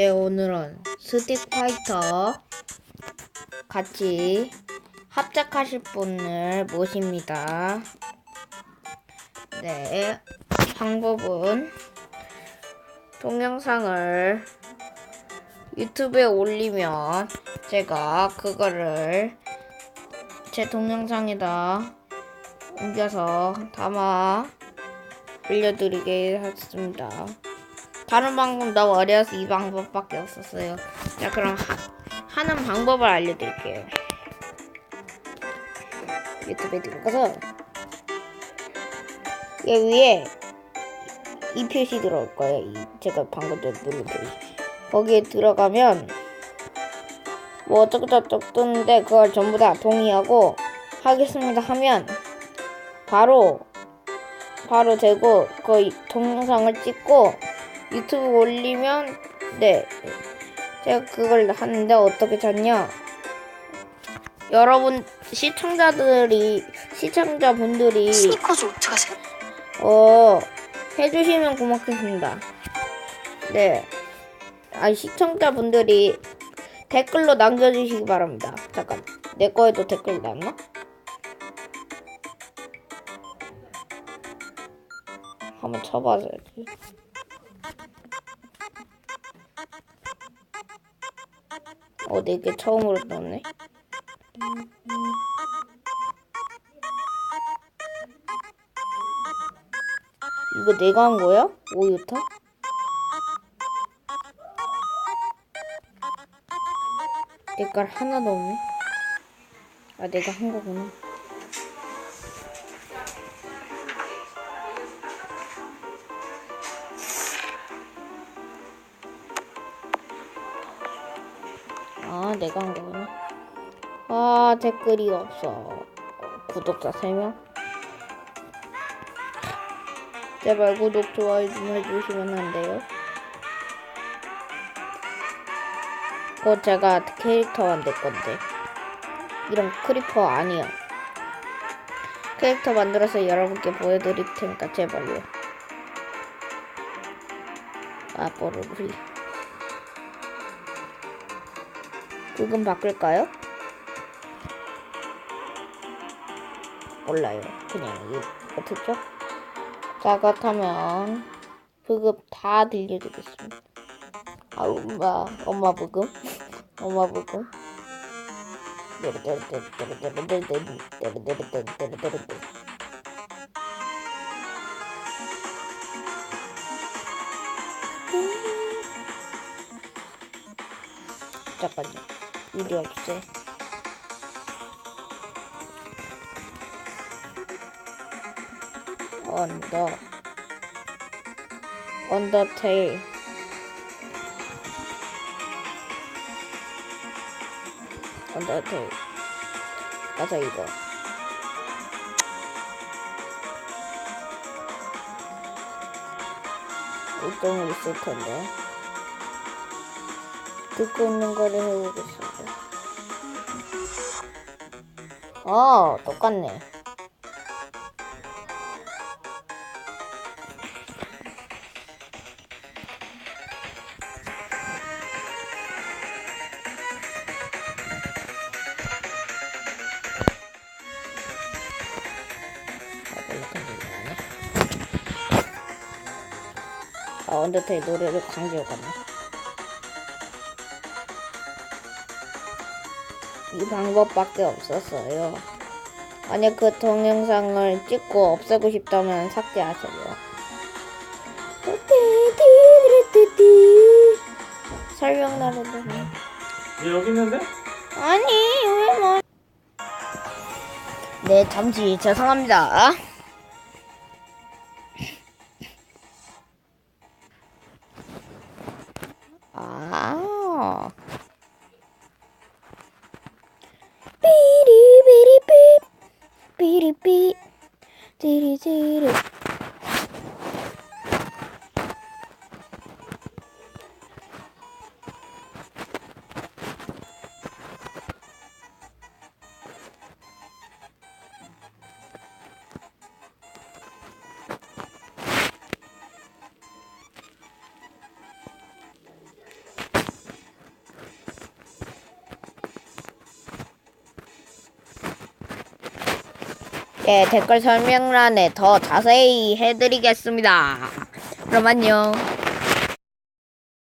네, 오늘은 스틱 파이터 같이 합작하실 분을 모십니다. 네, 방법은 동영상을 유튜브에 올리면 제가 그거를 제 동영상에다 옮겨서 담아 올려드리게 하겠습니다. 다른 방법 너무 어려서 이 방법밖에 없었어요. 자, 그럼 하, 하는 방법을 알려드릴게요. 유튜브에 들어가서 얘 위에 이 표시 들어올 거예요. 이 제가 방금 전에 누른 표시. 거기에 들어가면 뭐 어쩌고 저쩌고 뜨는데 그걸 전부 다 동의하고 하겠습니다 하면 바로 바로 되고 그 동영상을 찍고 유튜브 올리면 네. 제가 그걸 하는데 어떻게 찾냐? 여러분 시청자들이 시청자분들이 스니커즈 어떡하세요? 어 해주시면 고맙겠습니다. 네. 아 시청자분들이 댓글로 남겨주시기 바랍니다. 잠깐. 내 거에도 댓글 남나? 한번 쳐봐줘야지 어, 내게 처음으로 떴네. 이거 내가 한 거야? 오유타? 색깔 하나도 없네. 아, 내가 한 거구나. 아, 내가 한 거구나. 아, 댓글이 없어. 구독자 3명? 제발 구독, 좋아요 좀 해주시면 안 돼요? 그거 제가 캐릭터 만들 건데. 이런 크리퍼 아니야. 캐릭터 만들어서 여러분께 보여드릴 테니까 제발요. 아, 뽀로리. 그건 바꿀까요? 몰라요. 그냥 이거 듣죠? 자, 그렇다면 부급 다 들려주겠습니다. 아, 엄마, 엄마 부급, 엄마 부급. 잠깐요. 이리 와주세요. 언더. 언더테일. 언더테일. 가서 이거. 일정이 있을 텐데. 듣고 있는 거를 해보겠습 어, 똑같네. 아, 언더테일 노래를 강제로 갔네. 이 방법밖에 없었어요. 만약 그 동영상을 찍고 없애고 싶다면 삭제하세요. 설명 나르더니 얘 여기 있는데? 아니 왜 뭐? 네 잠시 죄송합니다. 아. beep beep. Dee dee dee dee. 예, 댓글 설명란에 더 자세히 해드리겠습니다. 그럼 안녕.